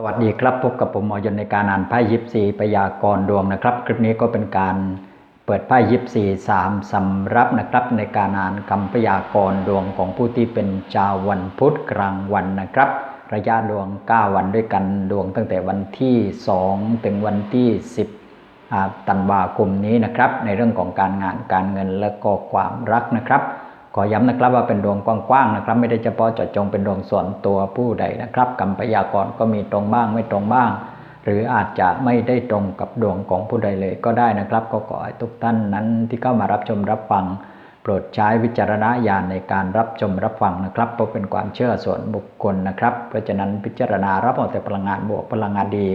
สวัสดีครับพบกับผมหมอยนในการอ่านไพ่ยิปซีพยากรดวงนะครับ คลิปนี้ก็เป็นการเปิดไพ่ยิปซีสามสำรับนะครับ ในการอ่านคำพยากรดวงของผู้ที่เป็นชาววันพุธกลางวันนะครับ ระยะดวง 9 วันด้วยกันดวงตั้งแต่วันที่ 2 ถึงวันที่ 10ธันวาคมนี้นะครับ ในเรื่องของการงานการเงินและก็ความรักนะครับ อย้ำนะครับว่าเป็นดวงกว้างๆนะครับ ไม่ได้เฉพาะเจาะจงเป็นดวงส่วนตัวผู้ใดนะครับคำพยากรก็มีตรงบ้างไม่ตรงบ้าง หรืออาจจะไม่ได้ตรงกับดวงของผู้ใดเลยก็ได้นะครับ ก็ขอให้ทุกท่านนั้นที่เข้ามารับชมรับฟัง โปรดใช้วิจารณญาณในการรับชมรับฟังนะครับเพราะเป็นความเชื่อส่วนบุคคลนะครับ เพราะฉะนั้นพิจารณารับเอาแต่พลังงานบวกพลังงานดี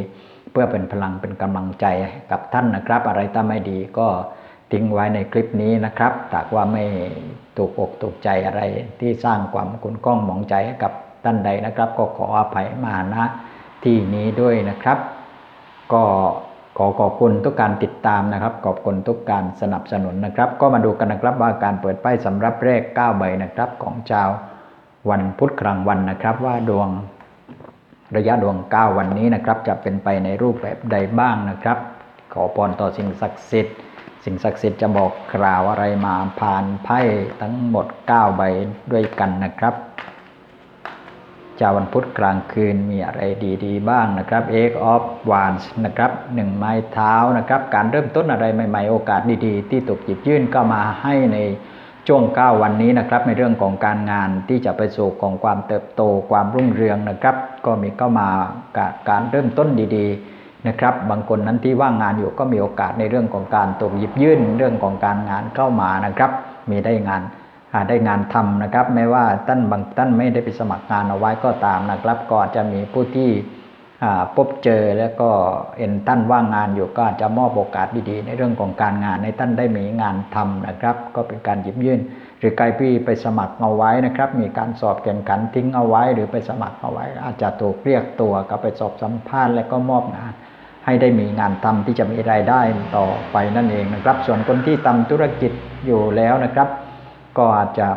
เพื่อเป็นพลังเป็นกำลังใจกับท่านนะครับ อะไรถ้าไม่ดีก็ ทิ้งไว้ในคลิปนี้นะครับถ้าว่าไม่ถูกอกถูกใจอะไรที่สร้างความคุ้นข้องหมองใจกับท่านใดนะครับ ก็ขออภัยมาณที่นี้ด้วยนะครับ ก็ขอขอบคุณทุกการติดตามนะครับ ขอบคุณทุกการสนับสนุนนะครับ ก็มาดูกันนะครับว่าการเปิดไพ่สำหรับเลข9ใบนะครับ ของชาววันพุธกลางวันนะครับ ว่าดวงระยะดวง 9 วันนี้นะครับ จะเป็นไปในรูปแบบใดบ้างนะครับ ขอพรต่อสิ่งศักดิ์สิทธิ์ สิ่งศักดิ์สิทธิ์จะบอกกล่าวอะไรมาผ่านไพ่ทั้งหมด 9 ใบด้วยกันนะครับจาวันพุธกลางคืนมีอะไรดีๆ บ้างนะครับ Egg of Wands นะครับหนึ่งไม้เท้านะครับ การเริ่มต้นอะไรใหม่ ๆ โอกาสดีๆ ที่ตกหยิบยื่นก็มาให้ในช่วง 9 วันนี้นะครับ ในเรื่องของการงานที่จะไปสู่ของความเติบโตความรุ่งเรืองนะครับ ก็มีเข้ามาการเริ่มต้นดีๆ นะครับ บางคนนั้นที่ว่างงานอยู่ก็มีโอกาสในเรื่องของการตกหยิบยื่นเรื่องของการงานเข้ามานะครับ มีได้งานาได้งานทำนะครับ ไม่ว่าท่านบางท่านไม่ได้ไปสมัครงานเอาไว้ก็ตามนะครับ ก็จะมีผู้ที่พบเจอแล้วก็เห็นท่านว่างงานอยู่ก็อาจจะมอบโอกาสดีๆ ในเรื่องของการงานให้ท่านได้มีงานทำนะครับ ก็เป็นการหยิบยื่น หรือใครพี่ไปสมัครเอาไว้นะครับ มีการสอบแข่งขันทิ้งเอาไว้ หรือไปสมัครเอาไว้ อาจจะถูกเรียกตัวก็ไปสอบสัมภาษณ์และก็มอบงาน ให้ได้มีงานทำที่จะมีรายได้ต่อไปนั่นเองนะครับ ส่วนคนที่ทำธุรกิจอยู่แล้วนะครับ ก็อาจจะ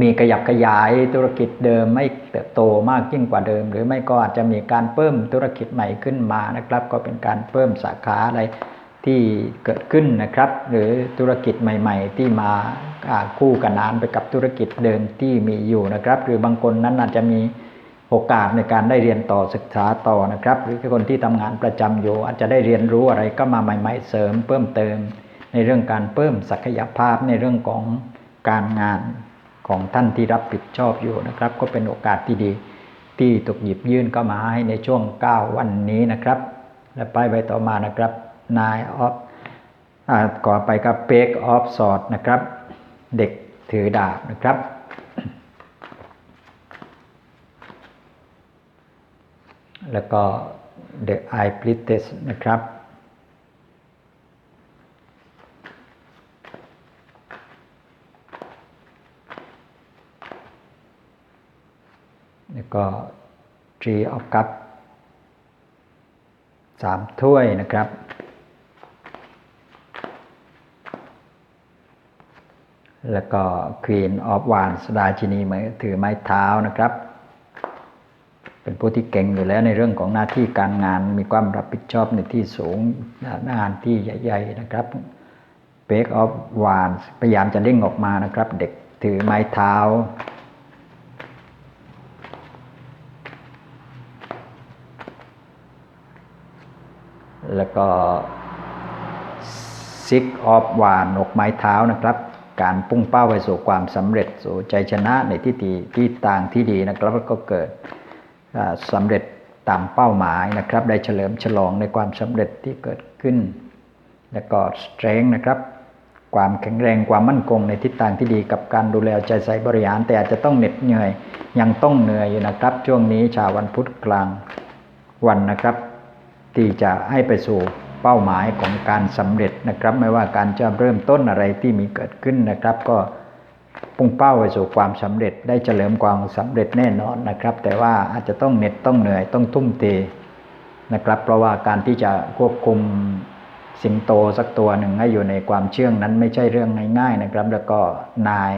มีขยับขยายธุรกิจเดิมไม่เติบโตมากยิ่งกว่าเดิม หรือไม่ก็อาจจะมีการเพิ่มธุรกิจใหม่ขึ้นมานะครับ ก็เป็นการเพิ่มสาขาอะไรที่เกิดขึ้นนะครับ หรือธุรกิจใหม่ ๆ ที่มาคู่กันนานไปกับธุรกิจเดิมที่มีอยู่นะครับ หรือบางคนนั้นอาจจะมี โอกาสในการได้เรียนต่อศึกษาต่อนะครับ หรือคนที่ทำงานประจำอยู่ อาจจะได้เรียนรู้อะไรก็มาใหม่ ๆ เสริมเพิ่มเติม ในเรื่องการเพิ่มศักยภาพในเรื่องของการงานของท่านที่รับผิดชอบอยู่นะครับ ก็เป็นโอกาสที่ดี ที่ตกหยิบยื่นก็มาให้ในช่วง 9 วันนี้นะครับ และไปไปต่อมานะครับนายออฟก่อไปกับเปกออฟสอดนะครับ เด็กถือดาบนะครับ แล้วก็ The Eye p l i t e s นะครับ แล้วก็ Tree of Cup สามถ้วยนะครับ แล้วก็ Queen of Wands ราชินีมือถือไม้เท้านะครับ เป็นผู้ที่เก่งอยู่แล้วในเรื่องของหน้าที่การงานมีความรับผิดชอบในที่สูงงานที่ใหญ่ๆนะครับ Break of w a n พยายามจะเด้งออกมานะครับ เด็กถือไม้เท้า แล้วก็ Six of Wands นกไม้เท้านะครับ การพุ่งเป้าไปสู่ความสำเร็จสู่ใจชนะในที่ดีที่ต่างที่ดีนะครับแล้วก็เกิด สำเร็จตามเป้าหมายนะครับ ได้เฉลิมฉลองในความสำเร็จที่เกิดขึ้น แล้วก็ strength นะครับ ความแข็งแรงความมั่นคงในทิศทางที่ดีกับการดูแลใจใส่บริหาร แต่อาจจะต้องเหน็ดเหนื่อย ยังต้องเหนื่อยอยู่นะครับ ช่วงนี้ชาววันพุธกลางวันนะครับ ที่จะให้ไปสู่เป้าหมายของการสำเร็จนะครับ ไม่ว่าการจะเริ่มต้นอะไรที่มีเกิดขึ้นนะครับ ก็ พุ่งเป้าไปสู่ความสำเร็จได้เฉลิมความสำเร็จแน่นอนนะครับ แต่ว่าอาจจะต้องเหน็ดต้องเหนื่อยต้องทุ่มเทนะครับ เพราะว่าการที่จะควบคุมสิงโตสักตัวหนึ่งให้อยู่ในความเชื่องนั้นไม่ใช่เรื่องง่ายๆนะครับ แล้วก็นาย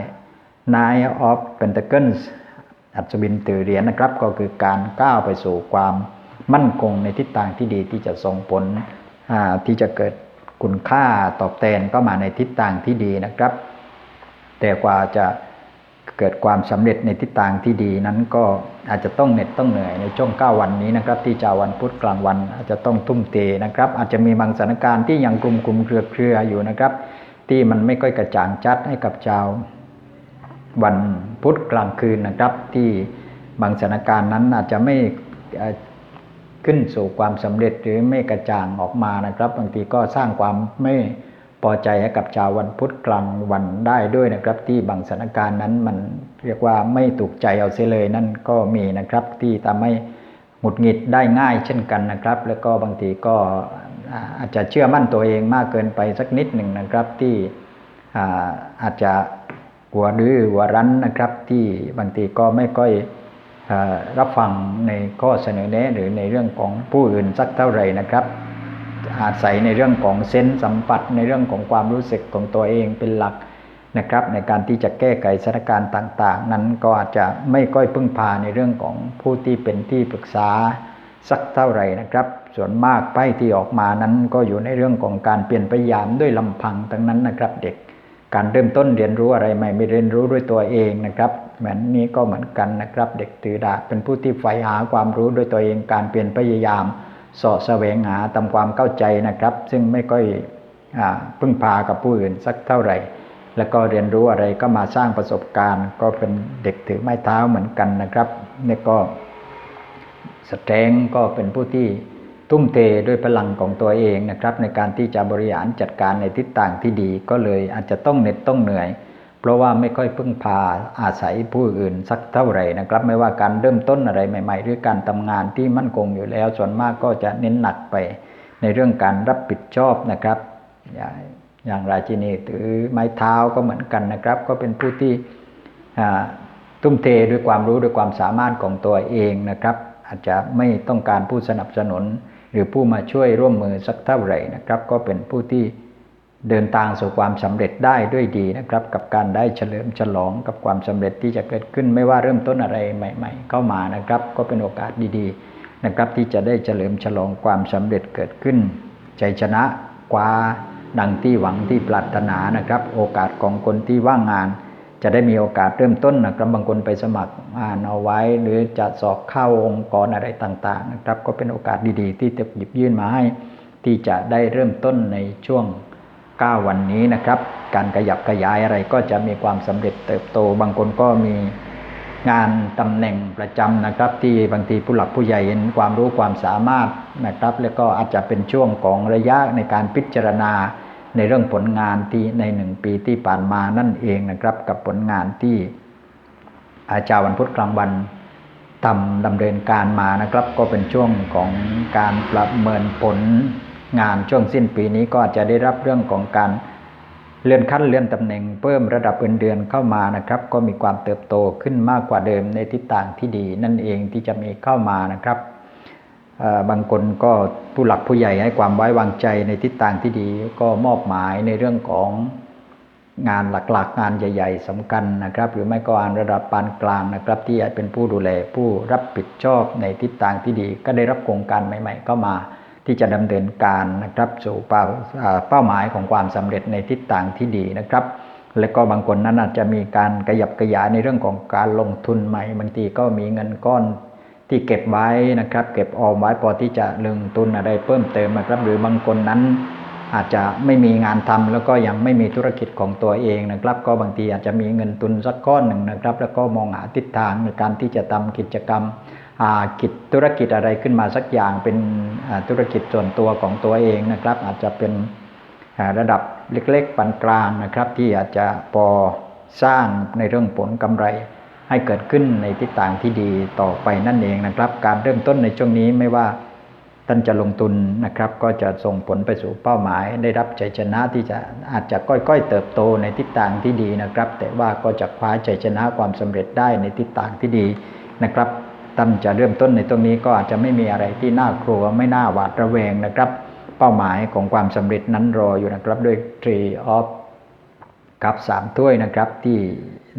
นายออฟเพนตเกิลอัศวินตือเหรียญนะครับ ก็คือการก้าวไปสู่ความมั่นคงในทิศทางที่ดีที่จะส่งผลที่จะเกิดคุณค่าตอบแทนก็มาในทิศทางที่ดีนะครับ แต่กว่าจะเกิดความสำเร็จในทิศทางที่ดีนั้นก็อาจจะต้องเหน็ดต้องเหนื่อยในช่วง 9 วันนี้นะครับ ที่จะวันพุธกลางวันอาจจะต้องทุ่มเทนะครับ อาจจะมีบางสถานการณ์ที่ยังกลุ่มกลุ่มเครือเครืออยู่นะครับ ที่มันไม่ค่อยกระจ่างชัดให้กับชาววันพุธกลางคืนนะครับ ที่บางสถานการณ์นั้นอาจจะไม่ขึ้นสู่ความสำเร็จหรือไม่กระจ่างออกมานะครับ บางทีก็สร้างความไม่ พอใจให้กับชาววันพุธกลางวันได้ด้วยนะครับ ที่บางสถานการณ์นั้นมันเรียกว่าไม่ถูกใจเอาเสียเลยนั่นก็มีนะครับ ที่ทำให้หงุดหงิดได้ง่ายเช่นกันนะครับ แล้วก็บางทีก็อาจจะเชื่อมั่นตัวเองมากเกินไปสักนิดหนึ่งนะครับที่อาจจะหัวดื้อหัวรั้นนะครับที่บางทีก็ไม่ค่อยรับฟังในข้อเสนอแนะหรือในเรื่องของผู้อื่นสักเท่าไหร่นะครับ อาศัยในเรื่องของเซนส์สัมผัสในเรื่องของความรู้สึกของตัวเองเป็นหลักนะครับ ในการที่จะแก้ไขสถานการณ์ต่าง ๆ นั้นก็อาจจะไม่ค่อยพึ่งพาในเรื่องของผู้ที่เป็นที่ปรึกษาสักเท่าไหร่นะครับ ส่วนมากไพ่ที่ออกมานั้นก็อยู่ในเรื่องของการเปลี่ยนพยายามด้วยลำพังทั้งนั้นนะครับเด็กการเริ่มต้นเรียนรู้อะไรใหม่ไม่เรียนรู้ด้วยตัวเองนะครับเหมือนนี้ก็เหมือนกันนะครับ เด็กถือดาเป็นผู้ที่ใฝ่หาความรู้ด้วยตัวเองการเปลี่ยนพยายาม สาะแสวงหาทำความเข้าใจนะครับ ซึ่งไม่ค่อยอพึ่งพากับผู้อื่นสักเท่าไหร่ แล้วก็เรียนรู้อะไรก็มาสร้างประสบการณ์ ก็เป็นเด็กถือไม้เท้าเหมือนกันนะครับนี่ก็สแตงก็เป็นผู้ที่ทุ่มเทด้วยพลังของตัวเองนะครับ ในการที่จะบริหารจัดการในทิศทางที่ดีก็เลยอาจจะต้องเหน็ดต้องเหนื่อย เพราะว่าไม่ค่อยพึ่งพาอาศัยผู้อื่นสักเท่าไหร่นะครับ ไม่ว่าการเริ่มต้นอะไรใหม่ ๆ หรือการทำงานที่มั่นคงอยู่แล้ว ส่วนมากก็จะเน้นหนักไปในเรื่องการรับผิดชอบนะครับ อย่างราชินีถือไม้เท้าก็เหมือนกันนะครับ ก็เป็นผู้ที่ทุ่มเทด้วยความรู้ด้วยความสามารถของตัวเองนะครับ อาจจะไม่ต้องการผู้สนับสนุน หรือผู้มาช่วยร่วมมือสักเท่าไหร่นะครับ ก็เป็นผู้ที่ เดินทางสู่ความสำเร็จได้ด้วยดีนะครับ กับการได้เฉลิมฉลองกับความสำเร็จที่จะเกิดขึ้นไม่ว่าเริ่มต้นอะไรใหม่ ๆ เข้ามานะครับ ก็เป็นโอกาสดีๆนะครับ ที่จะได้เฉลิมฉลองความสำเร็จเกิดขึ้นใจชนะกว่าดังที่หวังที่ปรารถนานะครับ โอกาสของคนที่ว่างงาน จะได้มีโอกาสเริ่มต้นนะครับบางคนไปสมัครงานเอาไว้ หรือจะสอบเข้าองค์กรอะไรต่างๆนะครับ ก็เป็นโอกาสดีๆ ที่จะหยิบยื่นมาให้ที่จะได้เริ่มต้นในช่วง 9 วันนี้นะครับ การขยับขยายอะไรก็จะมีความสำเร็จเติบโต บางคนก็มีงานตำแหน่งประจำนะครับ ที่บางทีผู้หลักผู้ใหญ่เห็นความรู้ความสามารถนะครับ แล้วก็อาจจะเป็นช่วงของระยะในการพิจารณาในเรื่องผลงานที่ในหนึ่งปีที่ผ่านมานั่นเองนะครับ กับผลงานที่อาจารย์วันพุธกลางวันทำดำเนินการมานะครับ ก็เป็นช่วงของการประเมินผล งานช่วงสิ้นปีนี้ก็จะได้รับเรื่องของการเลื่อนขั้นเลื่อนตำแหน่งเพิ่มระดับเงินเดือนเข้ามานะครับ ก็มีความเติบโตขึ้นมากกว่าเดิมในทิศทางที่ดีนั่นเองที่จะมีเข้ามานะครับบางคนก็ผู้หลักผู้ใหญ่ให้ความไว้วางใจในทิศทางที่ดี ก็มอบหมายในเรื่องของงานหลักๆ งานใหญ่ ๆสำคัญนะครับ หรือไม่ก็งานระดับปานกลางนะครับ ที่เป็นผู้ดูแลผู้รับผิดชอบในทิศทางที่ดี ก็ได้รับโครงการใหม่ๆเข้ามา ที่จะดำเนินการนะครับสู่เป้าเป้าหมายของความสำเร็จในทิศทางที่ดีนะครับ และก็บางคนนั้นอาจจะมีการขยับขยายในเรื่องของการลงทุนใหม่ บางทีก็มีเงินก้อนที่เก็บไว้นะครับ เก็บออมไว้พอที่จะลงทุนอะไรเพิ่มเติมนะครับ หรือบางคนนั้นอาจจะไม่มีงานทำแล้วก็ยังไม่มีธุรกิจของตัวเองนะครับ ก็บางทีอาจจะมีเงินทุนสักก้อนหนึ่งนะครับ แล้วก็มองหาทิศทางในการที่จะทำกิจกรรม กิจธุรกิจอะไรขึ้นมาสักอย่างเป็นธุรกิจส่วนตัวของตัวเองนะครับ อาจจะเป็นระดับเล็กๆปานกลางนะครับ ที่อาจจะพอสร้างในเรื่องผลกำไรให้เกิดขึ้นในทิศทางที่ดีต่อไปนั่นเองนะครับ การเริ่มต้นในช่วงนี้ไม่ว่าท่านจะลงทุนนะครับ ก็จะส่งผลไปสู่เป้าหมาย ได้รับใจชนะที่จะอาจจะค่อยๆเติบโตในทิศทางที่ดีนะครับ แต่ว่าก็จะคว้าใจชนะความสำเร็จได้ในทิศทางที่ดีนะครับ ท่านจะเริ่มต้นในตรงนี้ก็อาจจะไม่มีอะไรที่น่ากลัวไม่น่าหวาดระแวงนะครับ เป้าหมายของความสำเร็จนั้นรออยู่นะครับด้วย Tree of กับสามถ้วยนะครับที่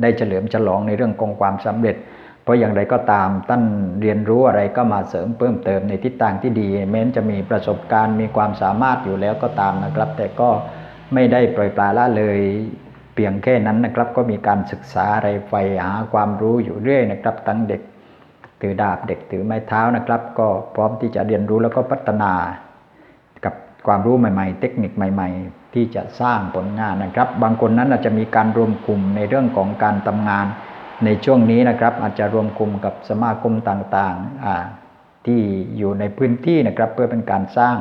ได้เฉลิมฉลองในเรื่องของความสำเร็จ เพราะอย่างไรก็ตามท่านเรียนรู้อะไรก็มาเสริมเพิ่มเติมในทิศทางที่ดี แม้นจะมีประสบการณ์มีความสามารถอยู่แล้วก็ตามนะครับ แต่ก็ไม่ได้ปล่อยปละละเลยเพียงแค่นั้นนะครับก็มีการศึกษาอะไรไฟหาความรู้อยู่เรื่อยนะครับ ทั้งเด็ก ถือดาบเด็กถือไม้เท้านะครับ ก็พร้อมที่จะเรียนรู้แล้วก็พัฒนา กับความรู้ใหม่ ๆ เทคนิคใหม่ ๆ ที่จะสร้างผลงานนะครับ บางคนนั้นอาจจะมีการรวมกลุ่มในเรื่องของการทำงานในช่วงนี้นะครับ อาจจะรวมกลุ่มกับสมาคมต่างๆที่อยู่ในพื้นที่นะครับ เพื่อเป็นการสร้าง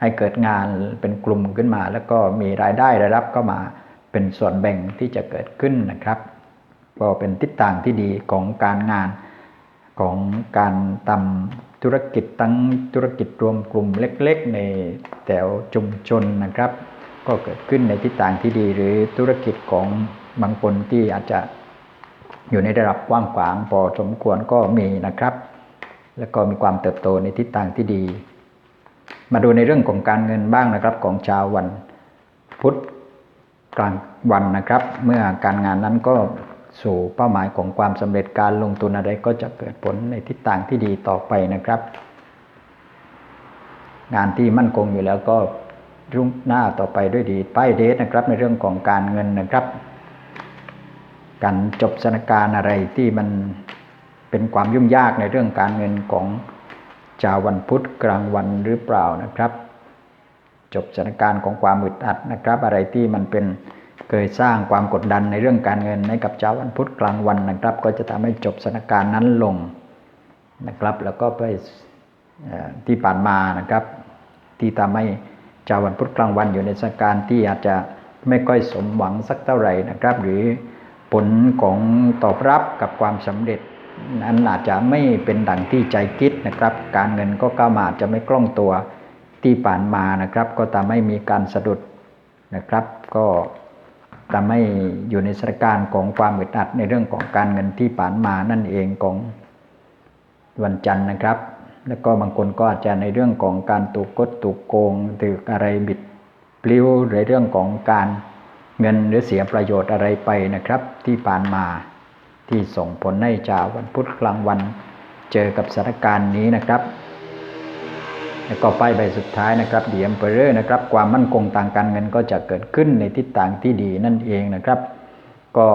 ให้เกิดงานเป็นกลุ่มขึ้นมา แล้วก็มีรายได้รายรับก็มาเป็นส่วนแบ่งที่จะเกิดขึ้นนะครับ ก็เป็นทิศทางที่ดีของการงาน ของการทำธุรกิจตั้งธุรกิจรวมกลุ่มเล็ก ๆ ในแถวชุมชนนะครับ ก็เกิดขึ้นในทิศทางที่ดีหรือธุรกิจของบางคนที่อาจจะอยู่ในระดับกว้างขวางพอสมควรก็มีนะครับ แล้วก็มีความเติบโตในทิศทางที่ดี มาดูในเรื่องของการเงินบ้างนะครับของชาววันพุธกลางวันนะครับ เมื่อการงานนั้นก็ สู่เป้าหมายของความสำเร็จการลงทุนอะไรก็จะเกิดผลในทิศทางที่ดีต่อไปนะครับ งานที่มั่นคงอยู่แล้วก็รุ่งหน้าต่อไปด้วยดีป้ายเดทนะครับ ในเรื่องของการเงินนะครับ การจบสถานการณ์อะไรที่มันเป็นความยุ่งยากในเรื่องการเงินของชาววันพุธกลางวันหรือเปล่านะครับ จบสถานการณ์ของความอึดอัดนะครับ อะไรที่มันเป็น เคยสร้างความกดดันในเรื่องการเงินให้กับชาววันพุธกลางวันนะครับ ก็จะทำให้จบสถานการณ์นั้นลงนะครับ แล้วก็ไปที่ผ่านมานะครับ ที่ทำให้ชาววันพุธกลางวันอยู่ในสถานการณ์ที่อาจจะไม่ค่อยสมหวังสักเท่าไหร่นะครับ หรือผลของตอบรับกับความสำเร็จนั้นอาจจะไม่เป็นดังที่ใจคิดนะครับ การเงินก็ก้าวมาจะไม่คล่องตัวที่ผ่านมานะครับ ก็ทำให้มีการสะดุดนะครับ ก็ ทำให้อยู่ในสถานการณ์ของความอึดอัดในเรื่องของการเงินที่ผ่านมานั่นเองของวันจันทร์นะครับ แล้วก็บางคนก็อาจจะในเรื่องของการถูกกดถูกโกงถูกอะไรบิดปลิ้วในเรื่องของการเงินหรือเสียประโยชน์อะไรไปนะครับ ที่ผ่านมาที่ส่งผลให้ชาววันพุธกลางวัน เจอกับสถานการณ์นี้นะครับ แล้วก็ป้ายใบสุดท้ายนะครับดีเอ็มเปอร์นะครับ ความมั่นคงทางการเงินก็จะเกิดขึ้นในทิศทางที่ดีนั่นเองนะครับ ก็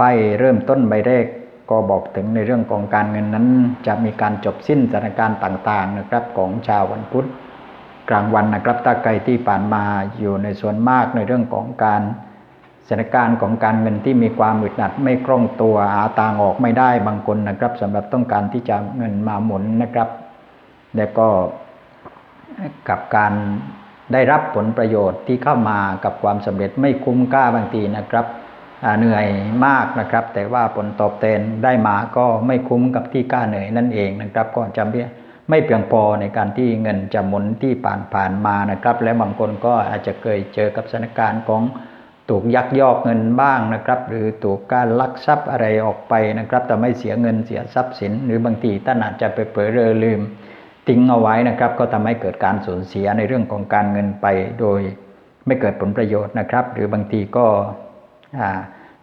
ป้ายเริ่มต้นใบแรกก็บอกถึงในเรื่องของการเงินนั้น จะมีการจบสิ้นสถานการณ์ต่างๆนะครับของชาววันพุธกลางวันนะครับถ้าใครที่ผ่านมาอยู่ในส่วนมากในเรื่องของการสถานการณ์ของการเงินที่มีความอึดอัดไม่คล่องตัวหาทางออกไม่ได้บางคนนะครับสำหรับต้องการที่จะเงินมาหมุนนะครับ แล้วก็ กับการได้รับผลประโยชน์ที่เข้ามากับความสำเร็จไม่คุ้มค่าบางทีนะครับเหนื่อยมากนะครับ แต่ว่าผลตอบแทนได้มาก็ไม่คุ้มกับที่กล้าเหนื่อยนั่นเองนะครับ ก็จะไม่เพียงพอในการที่เงินจะหมุนที่ผ่านผ่านมานะครับ และบางคนก็อาจจะเคยเจอกับสถานการณ์ของถูกยักยอกเงินบ้างนะครับ หรือถูกการลักทรัพย์อะไรออกไปนะครับ แต่ไม่เสียเงินเสียทรัพย์สิน หรือบางทีท่านอาจจะไปเผลอเรอลืม ทิ้งเอาไว้นะครับ ก็ทำให้เกิดการสูญเสียในเรื่องของการเงินไปโดยไม่เกิดผลประโยชน์นะครับ หรือบางทีก็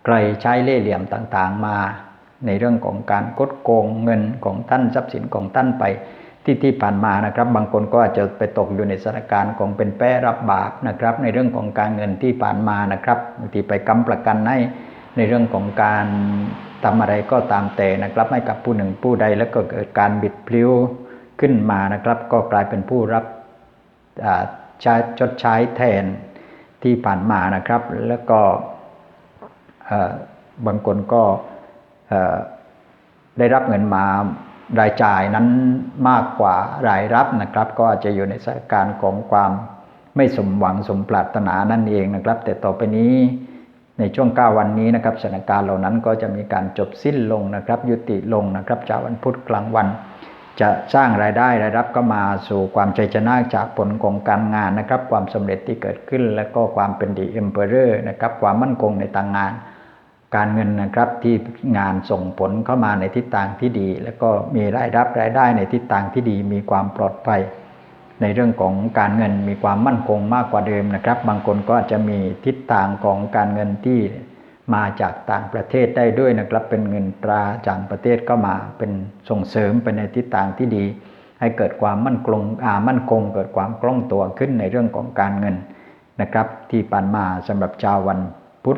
ใครใช้เล่ห์เหลี่ยมต่างๆมา ในเรื่องของการกดโกงเงินของท่านทรัพย์สินของท่านไปที่ที่ผ่านมานะครับ บางคนก็อาจจะไปตกอยู่ในสถานการณ์ของเป็นแป้รับบาปนะครับ ในเรื่องของการเงินที่ผ่านมานะครับบางทีไปกำประกันให้ในเรื่องของการทำอะไรก็ตามแต่นะครับให้กับผู้หนึ่งผู้ใดแล้วก็เกิดการบิดพลิ้ว ขึ้นมานะครับ ก็กลายเป็นผู้รับใช้ชดใช้แทนที่ผ่านมานะครับ แล้วก็บางคนก็ได้รับเงินมารายจ่ายนั้นมากกว่ารายรับนะครับ ก็อาจจะอยู่ในสถานการณ์ของความไม่สมหวังสมปรารถนานั่นเองนะครับ แต่ต่อไปนี้ในช่วง 9 วันนี้นะครับสถานการณ์เหล่านั้นก็จะมีการจบสิ้นลงนะครับ ยุติลงนะครับจากวันพุธกลางวัน จะสร้างรายได้รายรับก็มาสู่ความใจชนะจากผลของการงานนะครับ ความสำเร็จที่เกิดขึ้น และก็ความเป็นดีเอ็มเปอร์นะครับ ความมั่นคงในทางงาน การเงินนะครับที่งานส่งผลเข้ามาในทิศทางที่ดี แล้วก็มีรายรับรายได้ในทิศทางที่ดี มีความปลอดภัย ในเรื่องของการเงินมีความมั่นคงมากกว่าเดิมนะครับ บางคนก็อาจจะมีทิศทางของการเงินที่ มาจากต่างประเทศได้ด้วยนะครับ เป็นเงินตราจากประเทศก็มาเป็นส่งเสริมไปในทิศทางที่ดี ให้เกิดความมั่นคงอ่ามั่นคง เกิดความคล่องตัวขึ้นในเรื่องของการเงินนะครับ ที่ผ่านมาสำหรับชาววันพุธ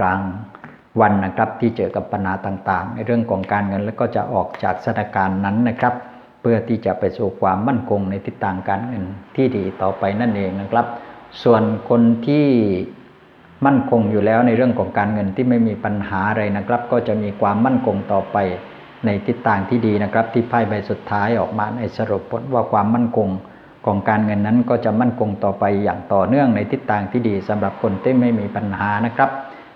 กลางวันนะครับที่เจอกับปัญหาต่างๆ ในเรื่องของการเงินแล้วก็จะออกจากสถานการณ์นั้นนะครับ เพื่อที่จะไปสู่ความมั่นคงในทิศทางการเงินที่ดีต่อไปนั่นเองนะครับ ส่วนคนที่ มั่นคงอยู่แล้วในเรื่องของการเงินที่ไม่มีปัญหาอะไรนะครับ ก็จะมีความมั่นคงต่อไปในทิศทางที่ดีนะครับ ที่ไพ่ใบสุดท้ายออกมาในสรุปผลว่าความมั่นคงของการเงินนั้นก็จะมั่นคงต่อไปอย่างต่อเนื่องในทิศทางที่ดีสำหรับคนที่ไม่มีปัญหานะครับ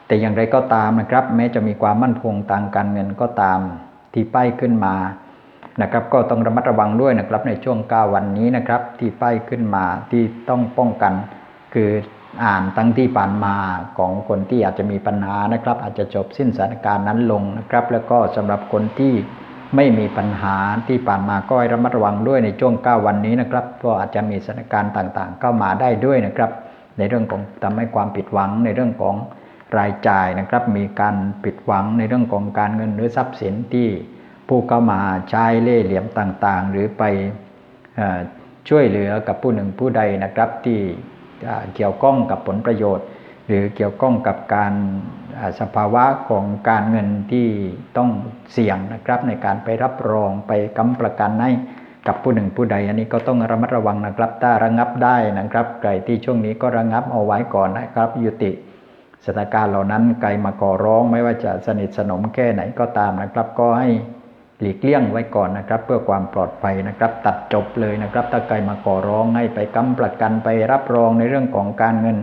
แต่อย่างไรก็ตามนะครับ แม้จะมีความมั่นคงทางการเงินก็ตามที่ป้ายขึ้นมานะครับก็ต้องระมัดระวังด้วยนะครับในช่วง 9 วันนี้นะครับที่ป้ายขึ้นมาที่ต้องป้องกัน คือ อ่านตั้งที่ผ่านมาของคนที่อาจจะมีปัญหานะครับ อาจจะจบสิ้นสถานการณ์นั้นลงนะครับ แล้วก็สำหรับคนที่ไม่มีปัญหาที่ผ่านมาก็ให้ระมัดระวังด้วยในช่วง 9 วันนี้นะครับเพราะอาจจะมีสถานการณ์ต่างๆ เข้ามาได้ด้วยนะครับ ในเรื่องของทำให้ความผิดหวังในเรื่องของรายจ่ายนะครับ มีการผิดหวังในเรื่องของการเงินหรือทรัพย์สินที่ผู้เข้ามาใช้เล่ห์เหลี่ยมต่างๆ หรือไปช่วยเหลือกับผู้หนึ่งผู้ใดนะครับที่ เกี่ยวข้องกับผลประโยชน์ หรือเกี่ยวข้องกับการสภาวะของการเงินที่ต้องเสี่ยงนะครับ ในการไปรับรองไปกำประกันให้กับผู้หนึ่งผู้ใด อันนี้ก็ต้องระมัดระวังนะครับถ้าระงับได้นะครับใครที่ช่วงนี้ก็ระงับเอาไว้ก่อนนะครับ ยุติสถานการณ์เหล่านั้นไกลมาก่อร้องไม่ว่าจะสนิทสนมแค่ไหนก็ตามนะครับ ก็ให้ หลีกเลี่ยงไว้ก่อนนะครับ เพื่อความปลอดภัยนะครับ ตัดจบเลยนะครับ ถ้าไกลมาก่อร้องให้ไปกำประกันไปรับรองในเรื่องของการเงิน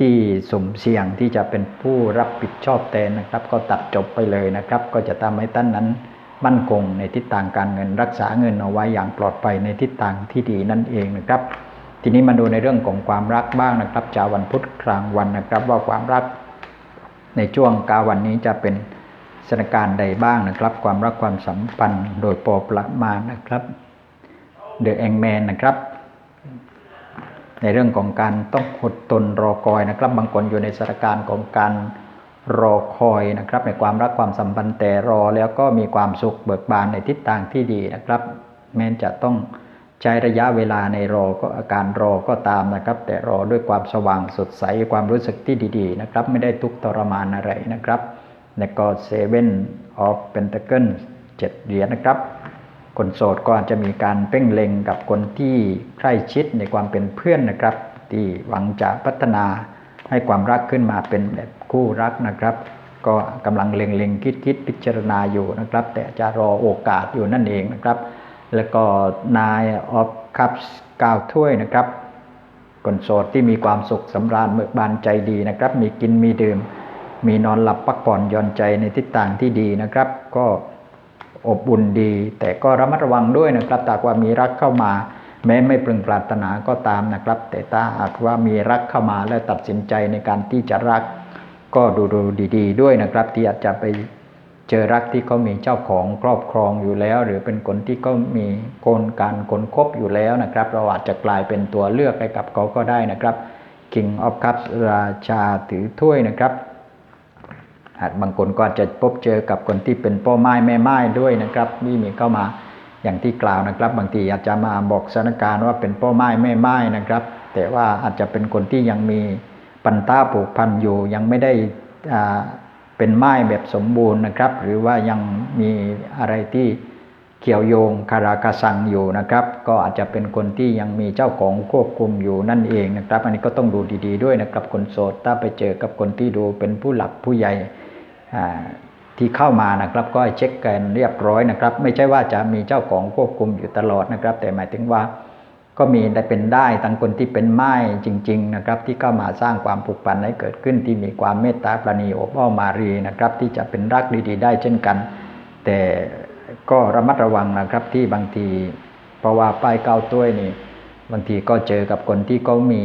ที่สุ่มเสี่ยงที่จะเป็นผู้รับผิดชอบแทนนะครับ ก็ตัดจบไปเลยนะครับ ก็จะทำให้ท่านนั้นมั่นคงในทิศทางการเงินรักษาเงินเอาไว้อย่างปลอดภัยในทิศทางที่ดีนั่นเองนะครับ ทีนี้มาดูในเรื่องของความรักบ้างนะครับจาวันพุธกลางวันนะครับ ว่าความรักในช่วงกาวันนี้จะเป็น สถานการณ์ใดบ้างนะครับ ความรักความสัมพันธ์โดยปอประมาณนะครับเดอะแองแมนนะครับ ในเรื่องของการต้องอดทนรอคอยนะครับ บางคนอยู่ในสถานการณ์ของการรอคอยนะครับ ในความรักความสัมพันธ์แต่รอแล้วก็มีความสุขเบิกบานในทิศทางที่ดีนะครับ แม้จะต้องใช้ระยะเวลาในรอก็อาการรอก็ตามนะครับ แต่รอด้วยความสว่างสดใสความรู้สึกที่ดี ๆ นะครับ ไม่ได้ทุกข์ทรมานอะไรนะครับ และก็เซเว่นออฟเพนตเกิลเจ็ดเหรียญนะครับ คนโสดก็อาจจะมีการเพ่งเล็งกับคนที่ใกล้ชิดในความเป็นเพื่อนนะครับ ที่หวังจะพัฒนาให้ความรักขึ้นมาเป็นแบบคู่รักนะครับ ก็กำลังเล็งเล็งคิดคิดพิจารณาอยู่นะครับ แต่จะรอโอกาสอยู่นั่นเองนะครับ แล้วก็นายออฟคัพกาวถ้วยนะครับคนโสดที่มีความสุขสำราญเบิกบานใจดีนะครับ มีกินมีดื่ม มีนอนหลับพักผ่อนย่อนใจในทิศทางที่ดีนะครับ ก็อบอุ่นดี แต่ก็ระมัดระวังด้วยนะครับถ้าว่ามีรักเข้ามา แม้ไม่ปรึงปรารถนาก็ตามนะครับ แต่ถ้าหากว่ามีรักเข้ามาและตัดสินใจในการที่จะรัก ก็ดูดูดี ๆ ด้วยนะครับ ที่อาจจะไปเจอรักที่เขามีเจ้าของครอบครองอยู่แล้ว หรือเป็นคนที่เขามีคนการคนคบอยู่แล้วนะครับ เราอาจจะกลายเป็นตัวเลือกให้กับเขาก็ได้นะครับ King of Cups ราชาถือถ้วยนะครับ บางคนก็อาจจะพบเจอกับคนที่เป็นพ่อไม้แม่ไม้ด้วยนะครับนี่มีเข้ามาอย่างที่กล่าวนะครับ บางทีอาจจะมาบอกสถานการณ์ว่าเป็นพ่อไม้แม่ไม้นะครับ แต่ว่าอาจจะเป็นคนที่ยังมีปันต้าผูกพันอยู่ยังไม่ได้เป็นไม้แบบสมบูรณ์นะครับ หรือว่ายังมีอะไรที่เกี่ยวโยงคารากาสังอยู่นะครับ ก็อาจจะเป็นคนที่ยังมีเจ้าของควบคุมอยู่นั่นเองนะครับ อันนี้ก็ต้องดูดีๆด้วยนะครับ คนโสดถ้าไปเจอกับคนที่ดูเป็นผู้หลักผู้ใหญ่ ที่เข้ามานะครับก็เช็คกันเรียบร้อยนะครับ ไม่ใช่ว่าจะมีเจ้าของควบคุมอยู่ตลอดนะครับ แต่หมายถึงว่าก็มีได้เป็นได้ทั้งคนที่เป็นไม้จริง ๆ นะครับ ที่เข้ามาสร้างความผูกพันให้เกิดขึ้นที่มีความเมตตาปราณีอบอ้อมมารีนะครับ ที่จะเป็นรักดีๆ ได้เช่นกัน แต่ก็ระมัดระวังนะครับที่บางทีเพราะว่าป้ายเก้าต้วยนี่บางทีก็เจอกับคนที่เขามี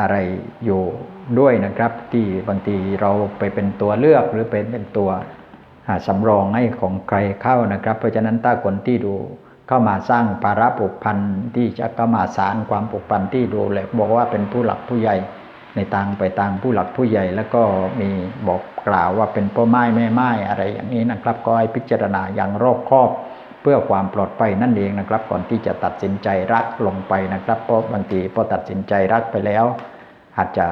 อะไรอยู่ด้วยนะครับ ที่บางทีเราไปเป็นตัวเลือกหรือเป็นเป็นตัวสำรองให้ของใครเข้านะครับ เพราะฉะนั้นถ้าคนที่ดูเข้ามาสร้างภาระผูกพันที่จะเข้ามาสารความผูกพันที่ดูแลบอกว่าเป็นผู้หลักผู้ใหญ่ในทางไปทางผู้หลักผู้ใหญ่ แล้วก็มีบอกกล่าวว่าเป็นพ่อไม้แม่ไม้อะไรอย่างนี้นะครับ ก็ให้พิจารณาอย่างรอบคอบ เพื่อความปลอดภัยนั่นเองนะครับ ก่อนที่จะตัดสินใจรักลงไปนะครับ เพราะบางทีพอตัดสินใจรักไปแล้ว อาจจะ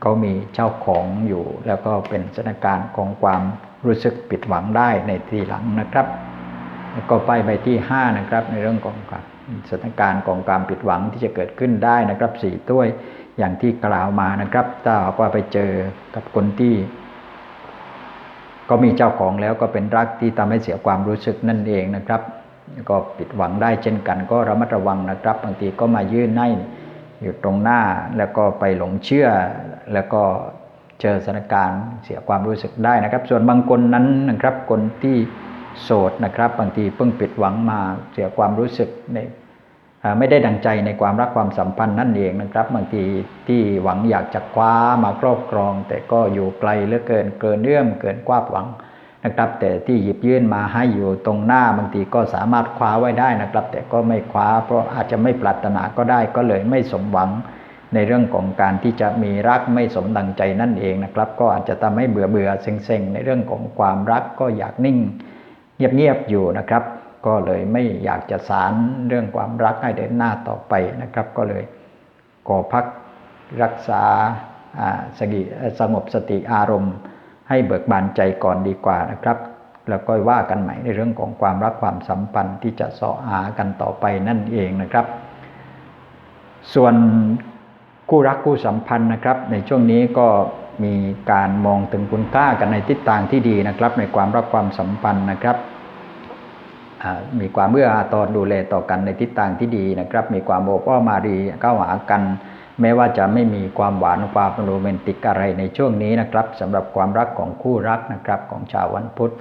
เขามีเจ้าของอยู่ แล้วก็เป็นสถานการณ์ของความรู้สึกผิดหวังได้ในทีหลังนะครับแล้วก็ไปใบที่ 5 นะครับ ในเรื่องของสถานการณ์ของความผิดหวังที่จะเกิดขึ้นได้นะครับสี่ถ้วยอย่างที่กล่าวมานะครับ ถ้าหากว่าไปเจอกับคนที่ ก็มีเจ้าของแล้วก็เป็นรักที่ทำให้เสียความรู้สึกนั่นเองนะครับ ก็ผิดหวังได้เช่นกันก็ระมัดระวังนะครับบางทีก็มายื่นให้อยู่ตรงหน้าแล้วก็ไปหลงเชื่อ แล้วก็เจอสถานการณ์เสียความรู้สึกได้นะครับ ส่วนบางคนนั้นนะครับคนที่โสดนะครับ บางทีเพิ่งผิดหวังมาเสียความรู้สึกใน ไม่ได้ดังใจในความรักความสัมพันธ์นั่นเองนะครับบางทีที่หวังอยากจะคว้ามาครอบครอง แต่ก็อยู่ไกลเหลือเกินเกินเอื้อมเกินความหวังนะครับ แต่ที่หยิบยื่นมาให้อยู่ตรงหน้าบางทีก็สามารถคว้าไว้ได้นะครับ แต่ก็ไม่คว้าเพราะอาจจะไม่ปรารถนาก็ได้ก็เลยไม่สมหวังในเรื่องของการที่จะมีรักไม่สมดังใจนั่นเองนะครับ ก็อาจจะทำให้เบื่อเบื่อเซ็งๆในเรื่องของความรักก็อยากนิ่ง เงียบๆอยู่นะครับ ก็เลยไม่อยากจะสารเรื่องความรักให้เดินหน้าต่อไปนะครับ ก็เลยก่อพักรักษาสสงบสติอารมณ์ ให้เบิกบานใจก่อนดีกว่านะครับ แล้วก็ว่ากันใหม่ในเรื่องของความรักความสัมพันธ์ที่จะสาะหากันต่อไปนั่นเองนะครับ ส่วนคู่รักคู่สัมพันธ์นะครับ ในช่วงนี้ก็มีการมองถึงคุณค่ากันในทิศทางที่ดีนะครับ ในความรักความสัมพันธ์นะครับ มีความเมื่ออาทรดูแลต่อกันในทิศทางที่ดีนะครับ มีความโอบอ้อมารีเข้าหากัน แม้ว่าจะไม่มีความหวานความโรแมนติกอะไรในช่วงนี้นะครับสำหรับความรักของคู่รักนะครับของชาววันพุธ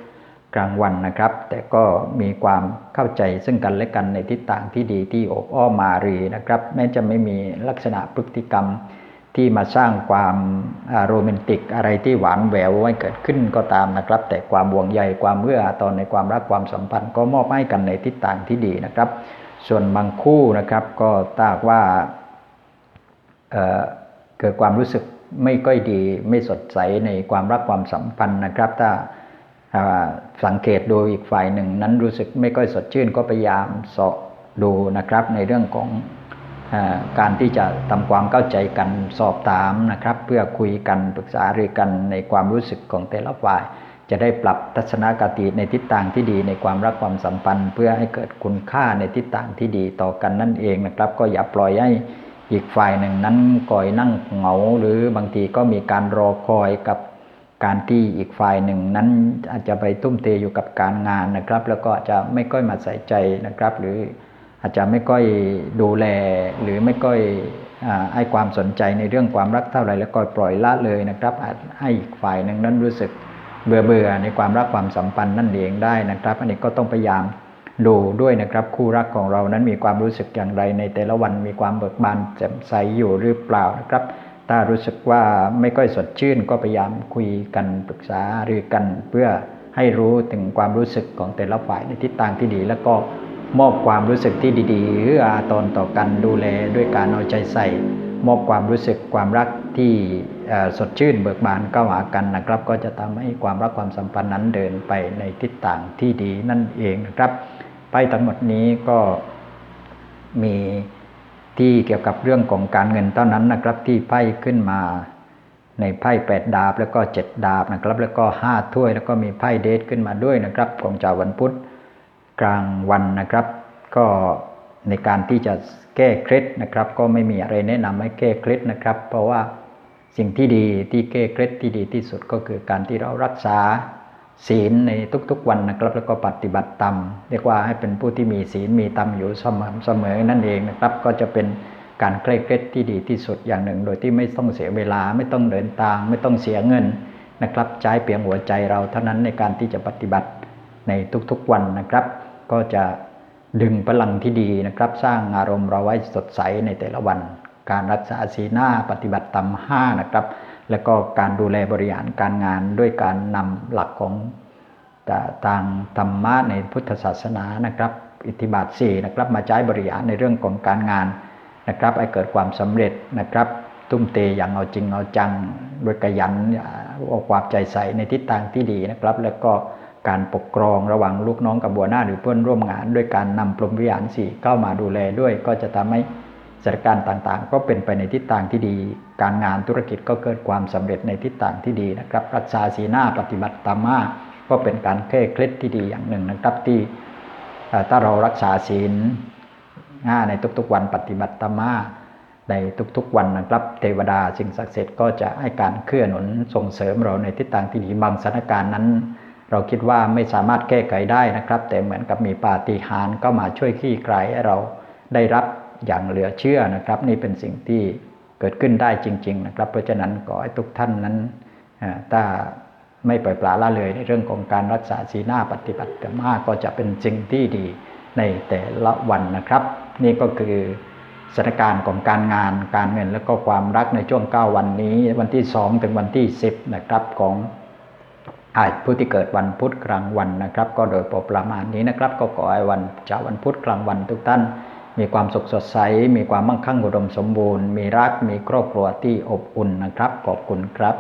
กลางวันนะครับ แต่ก็มีความเข้าใจซึ่งกันและกันในทิศทางที่ดีที่อบอ้อมารีนะครับ แม้จะไม่มีลักษณะพฤติกรรม ที่มาสร้างความโรแมนติกอะไรที่หวานแหววไว้เกิดขึ้นก็ตามนะครับ แต่ความห่วงใยความเมื่อตอนในความรักความสัมพันธ์ ก็มอบให้กันในทิศทางที่ดีนะครับ ส่วนบางคู่นะครับก็ตากว่าเเกิดความรู้สึกไม่ค่อยดีไม่สดใสในความรักความสัมพันธ์นะครับ ถ้าสังเกตโดูอีกฝ่ายหนึ่งนั้นรู้สึกไม่ค่อยสดชื่นก็พยายามสาะดูนะครับในเรื่องของ การที่จะทำความเข้าใจกันสอบถามนะครับ เพื่อคุยกันปรึกษาเรื่อกันในความรู้สึกของแต่ละฝ่าย จะได้ปรับทัศนคติในทิศทางที่ดีในความรักความสัมพันธ์ เพื่อให้เกิดคุณค่าในทิศทางที่ดีต่อกันนั่นเองนะครับ ก็อย่าปล่อยให้อีกฝ่ายหนึ่งนั้นก่อยนั่งเหงาหรือบางทีก็มีการรอคอยกับการที่อีกฝ่ายหนึ่งนั้นอาจจะไปทุ่มเทอยู่กับการงานนะครับ แล้วก็จะไม่ค่อยมาใส่ใจนะครับ หรือ อาจจะไม่ค่อยดูแลหรือไม่ค่อยให้ความสนใจในเรื่องความรักเท่าไหร่แล้วก็ปล่อยละเลยนะครับอาจให้อีกฝ่ายหนึ่งนั้นรู้สึกเบื่อเบื่อในความรักความสัมพันธ์นั่นเองได้นะครับ อันนี้ก็ต้องพยายามดูด้วยนะครับคู่รักของเรานั้นมีความรู้สึกอย่างไรในแต่ละวันมีความเบิกบานแจ่มใสอยู่หรือเปล่านะครับ ถ้ารู้สึกว่าไม่ค่อยสดชื่น ก็พยายามคุยกันปรึกษาหรือกันเพื่อให้รู้ถึงความรู้สึกของแต่ละฝ่ายในทิศทางที่ดี แล้วก็ มอบความรู้สึกที่ดีๆเอื้ออาทรต่อกันดูแลด้วยการเอาใจใส่ มอบความรู้สึกความรักที่สดชื่นเบิกบานเข้าวหากันนะครับ ก็จะทำให้ความรักความสัมพันธ์นั้นเดินไปในทิศทางที่ดีนั่นเองนะครับไปทั้งหมดนี้ก็มีที่เกี่ยวกับเรื่องของการเงินเท่านั้นนะครับที่ไพ่ขึ้นมาในไพ่แปดดาบแล้วก็เจ็ดดาบนะครับ แล้วก็ห้าถ้วยแล้วก็มีไพ่เดทขึ้นมาด้วยนะครับของจาวันพุธ กลางวันนะครับ ก็ในการที่จะแก้เคล็ดนะครับ ก็ไม่มีอะไรแนะนำให้แก้เคล็ดนะครับ เพราะว่าสิ่งที่ดีที่แก้เคล็ดที่ดีที่สุดก็คือการที่เรารักษาศีลในทุกๆวันนะครับ แล้วก็ปฏิบัติตามเรียกว่าให้เป็นผู้ที่มีศีลมีธรรมอยู่เสมอเสมอนั่นเองนะครับ ก็จะเป็นการใกล้เคล็ดที่ดีที่สุดอย่างหนึ่ง โดยที่ไม่ต้องเสียเวลาไม่ต้องเดินทาง ไม่ต้องเสียเงินนะครับ ใช้เพียงหัวใจเราเท่านั้นในการที่จะปฏิบัติในทุกๆวันนะครับ ก็จะดึงพลังที่ดีนะครับ สร้างอารมณ์เราไว้สดใสในแต่ละวัน การรักษาศีหน้าปฏิบัติตามห้านะครับ แล้วก็การดูแลบริหารการงานด้วยการนำหลักของทางธรรมะในพุทธศาสนานะครับ อิทธิบาท4นะครับมาใช้บริหารในเรื่องของการงานนะครับให้เกิดความสำเร็จนะครับ ทุ่มเทอย่างเอาจริงเอาจังด้วยกระยันเอาความใจใส่ในทิศทางที่ดีนะครับ แล้วก็ การปกครองระหว่างลูกน้องกับบัวหน้าหรือเพื่อนร่วมงาน ด้วยการนำพรหมวิหารสี่เข้ามาดูแลด้วย ก็จะทำให้สถานการณ์ต่างๆ ก็เป็นไปในทิศทางที่ดี การงานธุรกิจก็เกิดความสำเร็จในทิศทางที่ดีนะครับรักษาสีหน้าปฏิบัติตามมาก็เป็นการแก้เคล็ดที่ดีอย่างหนึ่งนะครับที่ถ้าเรารักษาศีลห้าในทุกๆวันปฏิบัติตามมาในทุกๆวันนะครับเทวดาสิ่งศักดิ์สิทธิ์ก็จะให้การเคลื่อนหนุนส่งเสริมเราในทิศทางที่ดีบางสถานการณ์นั้น เราคิดว่าไม่สามารถแก้ไขได้นะครับ แต่เหมือนกับมีปาฏิหาริย์ก็มาช่วยคลี่คลให้เราได้รับอย่างเหลือเชื่อนะครับ นี่เป็นสิ่งที่เกิดขึ้นได้จริง ๆ นะครับ เพราะฉะนั้นขอให้ทุกท่านนั้นถ้าไม่ปล่อยปละละเลยในเรื่องของการรักษาศีลหน้าปฏิบัติธรรมากก็จะเป็นสิ่งที่ดีในแต่ละวันนะครับ นี่ก็คือสถานการณ์ของการงานการเงินและก็ความรักในช่วง 9 วันนี้ วันที่ 2 ถึงวันที่ 10 นะครับของ ผู้ที่เกิดวันพุธกลางวันนะครับ ก็โดยประมาณนี้นะครับ ก็ขอให้วันเช้าวันพุธกลางวันทุกท่าน มีความสุขสดใส มีความมั่งคั่งอุดมสมบูรณ์ มีรักมีครอบครัวที่อบอุ่นนะครับ ขอบคุณครับ